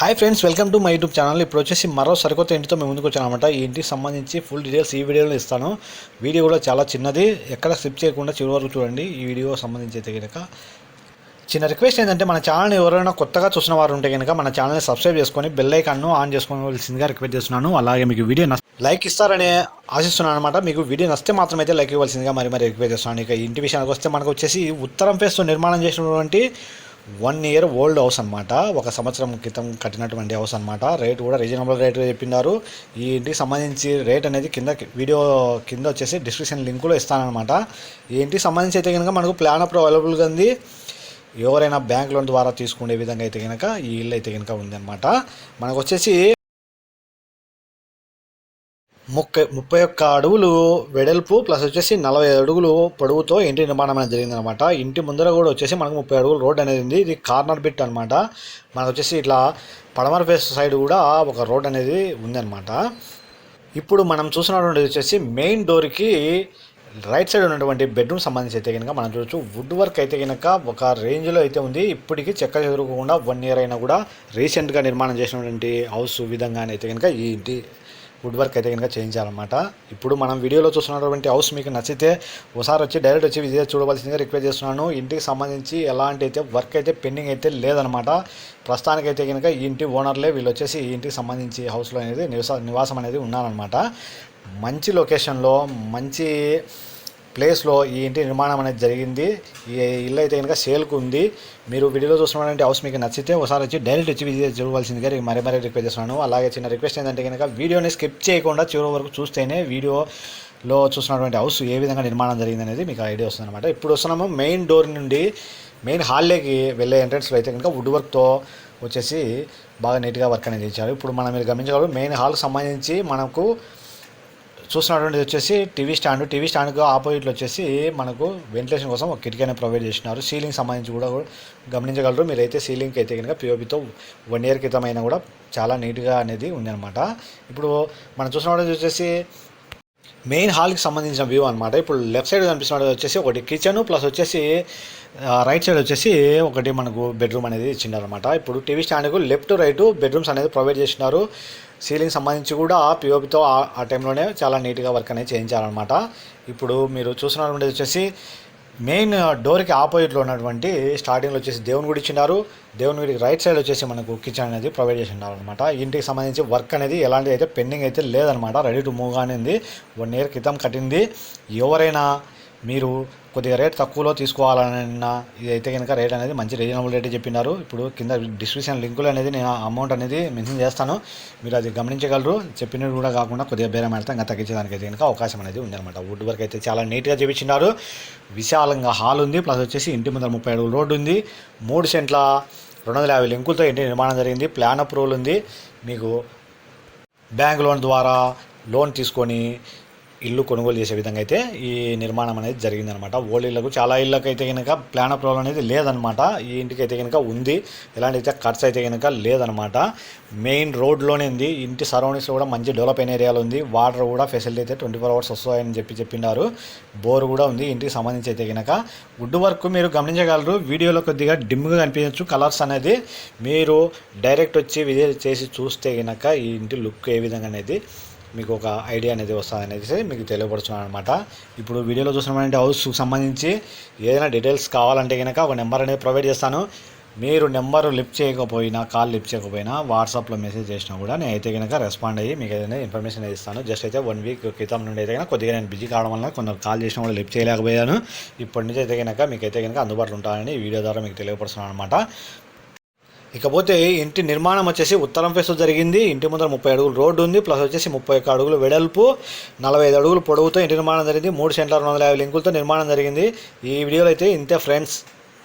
Hi friends welcome to my YouTube channel ఇప్పుడు వచ్చేసి మరో సరికొత్త ఇంటితో మేము ముందుకు వచ్చానమాట ఈ ఇంటికి సంబంధించి ఫుల్ డీటెయిల్స్ ఈ వీడియోలో ఇస్తాను. వీడియో కూడా చాలా చిన్నది. ఎక్కడ స్కిప్ చేయకుండా చివరి వరకు చూడండి. ఈ వీడియో సంబంధించి అయితే కనుక చిన్న రిక్వెస్ట్ ఏంటంటే మన ఛానల్ని ఎవరైనా కొత్తగా చూసిన వారు ఉంటే కనుక మన ఛానల్ని సబ్స్క్రైబ్ చేసుకొని బెల్ ఐకాన్ను ఆన్ చేసుకోవాల్సిందిగా రిక్వెస్ట్ చేస్తున్నాను. అలాగే మీకు వీడియో లైక్ ఇస్తారని ఆశిస్తున్నాను అనమాట మీకు వీడియో నచ్చితే మాత్రమైతే లైక్ ఇవ్వాల్సిందిగా మరి మరి రిక్వెస్ట్ చేస్తున్నాను. ఇక ఇంటి విషయానికి వస్తే మనకు వచ్చేసి ఉత్తరం ఫేస్తో నిర్మాణం చేసినటువంటి వన్ ఇయర్ ఓల్డ్ హౌస్ అనమాట ఒక సంవత్సరం క్రితం కట్టినటువంటి హౌస్ అనమాట రేట్ కూడా రీజనబుల్ రేట్ చెప్పినారు. ఈ ఇంటికి సంబంధించి రేట్ అనేది కింద వీడియో కింద వచ్చేసి డిస్క్రిప్షన్ లింకులో ఇస్తానమాట ఈ ఇంటికి సంబంధించి అయితే కనుక మనకు ప్లాన్ అప్పుడు అవైలబుల్గా ఉంది. ఎవరైనా బ్యాంక్ లోన్ ద్వారా తీసుకునే విధంగా అయితే కనుక ఈ ఇల్లు అయితే కనుక ఉందన్నమాట. మనకు వచ్చేసి ముప్పై ముప్పై ఒక్క అడుగులు వెడల్పు ప్లస్ వచ్చేసి నలభై అడుగులు పొడవుతో ఇంటి నిర్మాణం అనేది జరిగిందనమాట. ఇంటి ముందర కూడా వచ్చేసి మనకు ముప్పై అడుగులు రోడ్ అనేది ఉంది. ఇది కార్నర్ బిట్ అనమాట. మనకు వచ్చేసి ఇట్లా పడమర ఫేస్ సైడ్ కూడా ఒక రోడ్ అనేది ఉందన్నమాట ఇప్పుడు మనం చూసినటువంటి వచ్చేసి మెయిన్ డోర్కి రైట్ సైడ్ ఉన్నటువంటి బెడ్రూమ్ సంబంధించి అయితే కనుక మనం చూడొచ్చు. వుడ్ వర్క్ అయితే కనుక ఒక రేంజ్లో అయితే ఉంది. ఇప్పటికీ చెక్క చెదురుకోకుండా వన్ ఇయర్ అయినా కూడా రీసెంట్గా నిర్మాణం చేసినటువంటి హౌస్ విధంగానే అయితే కనుక ఈ ఇంటి వుడ్ వర్క్ అయితే కనుక చేయించాలన్నమాట ఇప్పుడు మనం వీడియోలో చూస్తున్నటువంటి హౌస్ మీకు నచ్చితే ఒకసారి వచ్చి డైరెక్ట్ వచ్చి విజిట్ చూడవలసిందిగా రిక్వెస్ట్ చేస్తున్నాను. ఇంటికి సంబంధించి ఎలాంటి అయితే వర్క్ అయితే పెండింగ్ అయితే లేదనమాట ప్రస్తుతానికైతే కనుక ఈ ఇంటి ఓనర్లే వీళ్ళు వచ్చేసి ఈ ఇంటికి సంబంధించి హౌస్లో అనేది నివాస నివాసం అనేది ఉన్నారనమాట మంచి లొకేషన్లో మంచి ప్లేస్లో ఈ ఇంటి నిర్మాణం అనేది జరిగింది. ఈ ఇల్లు అయితే కనుక సేల్కు ఉంది. మీరు వీడియోలో చూస్తున్నటువంటి హౌస్ మీకు నచ్చితే ఒకసారి వచ్చి డైరెక్ట్ వచ్చి విజిట్ చూడవలసిందిగా మరీ మరీ రిక్వెస్ట్ చేస్తున్నాను. అలాగే చిన్న రిక్వెస్ట్ ఏంటంటే కనుక వీడియోని స్కిప్ చేయకుండా చివరి వరకు చూస్తేనే వీడియోలో చూసినటువంటి హౌస్ ఏ విధంగా నిర్మాణం జరిగింది అనేది మీకు ఐడియా వస్తుంది అనమాట ఇప్పుడు వస్తున్నాము మెయిన్ డోర్ నుండి మెయిన్ హాల్లోకి వెళ్ళే ఎంట్రన్స్లో అయితే కనుక వుడ్ వర్క్తో వచ్చేసి బాగా నీట్గా వర్క్ అనేది ఇచ్చారు ఇప్పుడు మనం మీరు గమనించగలరు మెయిన్ హాల్కి సంబంధించి మనకు చూస్తున్నటువంటిది వచ్చేసి టీవీ స్టాండ్. టీవీ స్టాండ్కి ఆపోజిట్లో వచ్చేసి మనకు వెంటిలేషన్ కోసం ఒక కిటికీ అనేది ప్రొవైడ్ చేసినారు. సీలింగ్ సంబంధించి కూడా గమనించగలరు. మీరైతే సీలింగ్కి అయితే కనుక పిఓపితో వన్ ఇయర్ క్రితం అయినా కూడా చాలా నీట్గా అనేది ఉందన్నమాట. ఇప్పుడు మనం చూసినటువంటిది వచ్చేసి మెయిన్ హాల్కి సంబంధించిన వ్యూ అనమాట ఇప్పుడు లెఫ్ట్ సైడ్ కనిపిస్తున్నది వచ్చేసి ఒకటి కిచెన్ ప్లస్ వచ్చేసి రైట్ సైడ్ వచ్చేసి ఒకటి మనకు బెడ్రూమ్ అనేది ఇచ్చిండారనమాట ఇప్పుడు టీవీ స్టాండ్కు లెఫ్ట్ రైట్ బెడ్రూమ్స్ అనేది ప్రొవైడ్ చేసినారు. సీలింగ్ సంబంధించి కూడా పిఓపితో ఆ టైంలోనే చాలా నీట్గా వర్క్ అనేది చేయించారనమాట ఇప్పుడు మీరు చూసినటువంటి వచ్చేసి మెయిన్ డోర్కి ఆపోజిట్లో ఉన్నటువంటి స్టార్టింగ్లో వచ్చేసి దేవుని గుడి ఇచ్చినారు. దేవుని గుడికి రైట్ సైడ్ వచ్చేసి మనకు కిచెన్ అనేది ప్రొవైడ్ చేసి ఉన్నారు అనమాట ఇంటికి సంబంధించి వర్క్ అనేది ఎలాంటిది అయితే పెండింగ్ అయితే లేదనమాట. రెడీ టు మూవ్ అనేది వన్ ఇయర్ క్రితం కట్టింది. ఎవరైనా మీరు కొద్దిగా రేట్ తక్కువలో తీసుకోవాలన్నా ఇదైతే కనుక రేట్ అనేది మంచి రీజనబుల్ రేట్ చెప్పినారు. ఇప్పుడు కింద డిస్క్రిప్షన్ లింకులు అనేది నేను అమౌంట్ అనేది మెన్షన్ చేస్తాను. మీరు అది గమనించగలరు. చెప్పినవి కూడా కాకుండా కొద్దిగా బేరం ఆడితే. ఇంకా తగ్గించడానికి అయితే కనుక అవకాశం అనేది ఉందన్నమాట. వుడ్ వర్క్ అయితే చాలా నీట్గా చేపించినారు. విశాలంగా హాల్ ఉంది. ప్లస్ వచ్చేసి ఇంటి ముందర ముప్పై అడుగుల రోడ్డు ఉంది. మూడు సెంట్ల రెండు వందల యాభై లింకులతో ఇంటి నిర్మాణం జరిగింది. ప్లాన్ అప్రూవల్ ఉంది. మీకు బ్యాంక్ లోన్ ద్వారా లోన్ తీసుకొని ఇల్లు కొనుగోలు చేసే విధంగా అయితే ఈ నిర్మాణం అనేది జరిగిందనమాట. ఓల్డ్ ఇళ్ళకు చాలా ఇళ్ళకి అయితే కనుక ప్లాన్ అప్రూవల్ అనేది లేదనమాట. ఈ ఇంటికి అయితే కనుక ఉంది. ఎలాంటి అయితే ఖర్చు అయితే కనుక లేదనమాట. మెయిన్ రోడ్లోనే ఉంది. ఇంటి సరౌండింగ్స్లో కూడా మంచి డెవలప్ అయిన ఏరియాలో ఉంది. వాటర్ కూడా ఫెసిలిటీ అయితే ట్వంటీ ఫోర్ అవర్స్ వస్తాయని చెప్పి చెప్పినారు బోర్ కూడా ఉంది. ఇంటికి సంబంధించి అయితే కనుక వుడ్ వర్క్ మీరు గమనించగలరు. వీడియోలో కొద్దిగా డిమ్గా కనిపించవచ్చు కలర్స్ అనేది. మీరు డైరెక్ట్ వచ్చి విజిట్ చేసి చూస్తే కనుక ఈ ఇంటి లుక్ ఏ విధంగా అనేది. మీకు ఒక ఐడియా అనేది వస్తుంది అనేది మీకు తెలియపడుతున్నాను అనమాట ఇప్పుడు వీడియోలో చూసినటువంటి హౌస్కి సంబంధించి ఏదైనా డీటెయిల్స్ కావాలంటే కనుక ఒక నెంబర్ అనేది ప్రొవైడ్ చేస్తాను. మీరు నెంబర్ లిఫ్ట్ చేయకపోయినా కాల్ లిఫ్ట్ చేయకపోయినా వాట్సాప్లో మెసేజ్ చేసినా కూడా నేను అయితే కనుక రెస్పాండ్ అయ్యి మీకు ఏదైనా ఇన్ఫర్మేషన్ అనేది ఇస్తాను. జస్ట్ అయితే వన్ వీక్ క్రితం నుండి అయితే కనుక కొద్దిగా నేను బిజీ కావడం వల్ల కొందరు కాల్ చేసినా కూడా లిఫ్ట్ చేయలేకపోయాను. ఇప్పటి నుంచి అయితే కనుక మీకు అయితే కనుక అందుబాటులో ఉంటానని వీడియో ద్వారా మీకు తెలియపరుస్తున్నాను అనమాట ఇకపోతే ఇంటి నిర్మాణం వచ్చేసి ఉత్తరం ఫేస్ జరిగింది ఇంటి ముందర ముప్పై అడుగులు రోడ్డు ఉంది ప్లస్ వచ్చేసి ముప్పై ఒక్క అడుగులు వెడల్పు నలభై ఐదు అడుగులు పొడవుతో ఇంటి నిర్మాణం జరిగింది మూడు సెంట్ల రెండు వందల యాభై లింకులతో నిర్మాణం జరిగింది. ఈ వీడియోలో అయితే ఇంతే ఫ్రెండ్స్.